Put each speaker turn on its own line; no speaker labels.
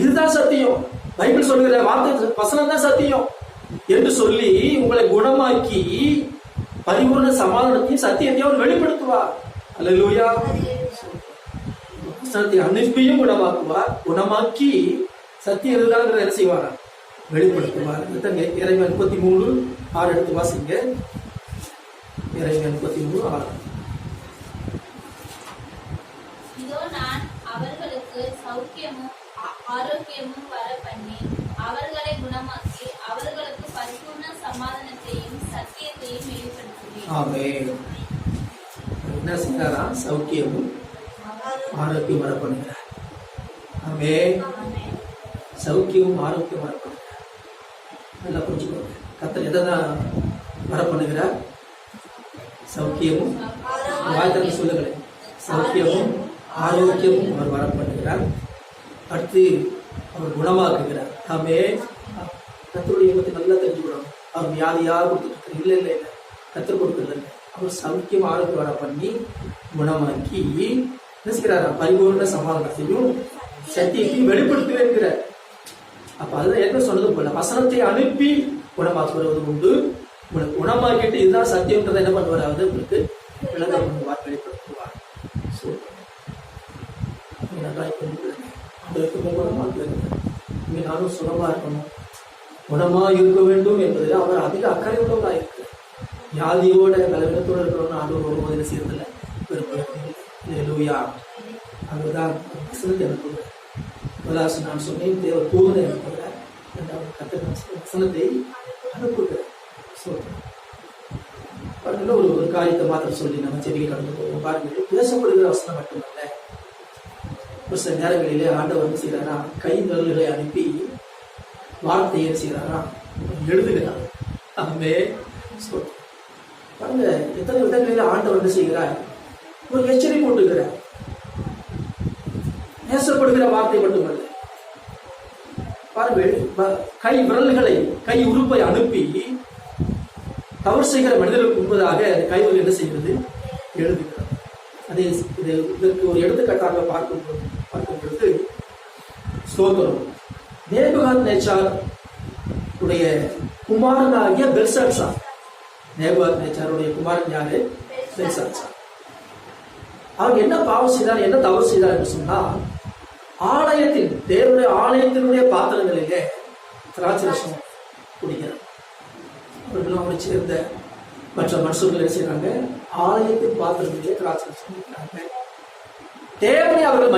இதுதான் சத்தியம். பைபிள் சொல்லுகிற வார்த்தை வசனம் தான் சத்தியம். என்று சொல்லி உங்களை குணமாக்கி பரிபூர்ண சமாதானத்தையும் சத்தியத்தையும் அவர் வெளிப்படுத்துவார். அல்லா சத்திய அனுப்பியும் குணமாக்குவார். குணமாக்கி சத்தியம் இதுதான் என்ன செய்வாரா? வெளிப்படுத்துவார். இறைவன் முப்பத்தி மூணு ஆறு எடுத்து வாசிங்க. இறைவன் முப்பத்தி மூணு ஆறு
இதோ நான் அவர்களுக்கு சௌக்கியமும் ஆரோக்கியமும் வர பண்ணி அவர்களை குணமாக்கி அவர்களுக்கு பரிபூர்ண சமாதானத்தையும் சத்தியத்தையும் வெளிப்படுத்துவேன்
என்ன செய்யறாரா சௌக்கியமும் ஆரோக்கியம் வர பண்ணுகிறார். ஆமே. சௌக்கியமும் ஆரோக்கியம் வர பண்ணுகிறார். நல்லா புரிஞ்சுக்கோங்க. கத்தர் எதை தான் வர பண்ணுகிறார்? சௌக்கியமும் வாய்த்தலை சொல்லுங்களேன். சௌக்கியமும் ஆரோக்கியமும் அவர் வர பண்ணுகிறார். அடுத்து அவர் குணமாக்குகிறார். நாமே கத்தருடைய பற்றி நல்லா தெரிஞ்சுக்கணும். அவர் வியாதியாக கொடுத்துட்டு இல்லை இல்லை இல்லை. கத்தர் கொடுக்கறது அவர் சௌக்கியம் ஆரோக்கியம் பண்ணி குணமாக்கி என்ன செய்கிறாரா பரிபூர்ண சமாதானத்தையும் சத்தியத்தையும் வெளிப்படுத்தி இருக்கிறார் அப்ப அதுதான் ஏற்கனவே சொன்னது போல வசனத்தை அனுப்பி குணமாக்குவது உண்டு. உங்களை குணமாக்கிட்டு இதுதான் சத்தியம்ன்றதை என்ன பண்ணுவார்? அதாவது உங்களுக்கு விளக்கம் பண்ணுவார் வெளிப்படுத்துவார். சூப்பர். நீங்க நல்லா புரிஞ்சுக்கோங்க. அதற்கு முன்பு குணமாக்குறது இங்க நானும் சுகமா இருக்கணும். குணமா இருக்க வேண்டும் என்பதில் அவர் அதிக அக்கறை உள்ளவராக இருக்கிறார் வியாதியோட பலவீனத்தோட இருக்கிறவங்க ஆண்டவர் ஒரு முதல்ல சேர்ந்தல லூயா அதுதான் வசனத்தை அனுப்புகிறார் முதலாசு நான் சொன்னேன் தேவ தூதனை அனுப்புகிறார் இரண்டாவது கத்த வசனத்தை அனுப்புகிறார் சொல்றேன் ஒரு ஒரு காரியத்தை மாத்திரம் சொல்லி நம்ம செடியை கடந்து போவோம். பாருங்கள் பேசப்படுகிற வசனம் மட்டுமல்ல. ஒரு சில நேரங்களிலே ஆண்டவர் என்ன செய்கிறாரா? கை விரல்களை அனுப்பி வார்த்தையை செய்கிறாரா? எழுதுகிறார். ஆமே பாருங்க எத்தனை விதங்களில் ஆண்டவர் என்ன செய்கிறார். ஒரு எச்சரிக்கை கொண்டுகிறார். நேசப்படுகிற வார்த்தை மட்டுமல்ல. பாருங்கள் கை விரல்களை கை உறுப்பை அனுப்பி தவறு செய்கிற மனிதர்களுக்கு முன்பதாக கை என்ன செய்கிறது? எழுதுகிறார். அதே இது இதற்கு ஒரு எடுத்துக்காட்டாக பார்க்கும்போது அப்படின்றது ஸ்தோத்திரம் நேபுகாத் நேச்சார் உடைய குமாரனாகிய பெல்சாட்சா நேபுகாத் நேச்சாருடைய குமாரன் யாரு? பெல்சாட்சா அவர் என்ன பாவம் செய்தார் என்ன தவறு செய்தார் என்று சொன்னால் ஆலயத்தில் தேவனுடைய ஆலயத்தினுடைய பாத்திரங்களிலே திராட்சரசம் குடிக்கிறார். அவர்களும் அவரை சேர்ந்த மற்ற மனுஷர்கள் என்ன செய்றாங்க? ஆலயத்தின் பாத்திரங்களிலே திராட்சரசம் குடிக்கிறாங்க. தேவனை அவர்கள்